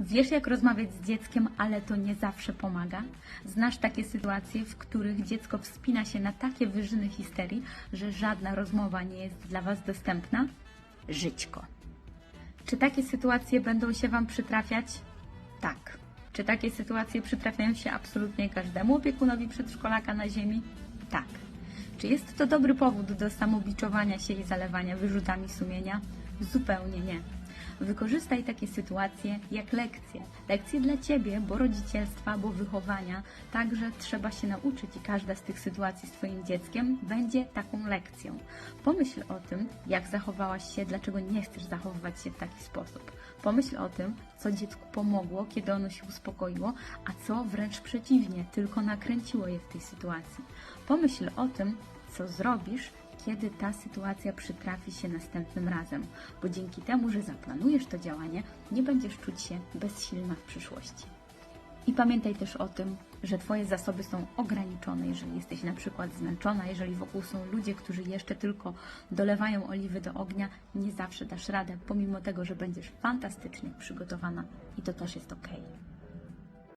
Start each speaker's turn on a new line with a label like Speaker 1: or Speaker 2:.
Speaker 1: Wiesz, jak rozmawiać z dzieckiem, ale to nie zawsze pomaga? Znasz takie sytuacje, w których dziecko wspina się na takie wyżyny histerii, że żadna rozmowa nie jest dla Was dostępna? Żyćko. Czy takie sytuacje będą się Wam przytrafiać? Tak. Czy takie sytuacje przytrafiają się absolutnie każdemu opiekunowi przedszkolaka na ziemi? Tak. Czy jest to dobry powód do samobiczowania się i zalewania wyrzutami sumienia? Zupełnie nie. Wykorzystaj takie sytuacje jak lekcje. Lekcje dla Ciebie, bo rodzicielstwa, bo wychowania. Także trzeba się nauczyć i każda z tych sytuacji z Twoim dzieckiem będzie taką lekcją. Pomyśl o tym, jak zachowałaś się, dlaczego nie chcesz zachowywać się w taki sposób. Pomyśl o tym, co dziecku pomogło, kiedy ono się uspokoiło, a co wręcz przeciwnie, tylko nakręciło je w tej sytuacji. Pomyśl o tym, co zrobisz, kiedy ta sytuacja przytrafi się następnym razem, bo dzięki temu, że zaplanujesz to działanie, nie będziesz czuć się bezsilna w przyszłości. I pamiętaj też o tym, że Twoje zasoby są ograniczone, jeżeli jesteś na przykład zmęczona, jeżeli wokół są ludzie, którzy jeszcze tylko dolewają oliwy do ognia, nie zawsze dasz radę, pomimo tego, że będziesz fantastycznie przygotowana i to też jest ok.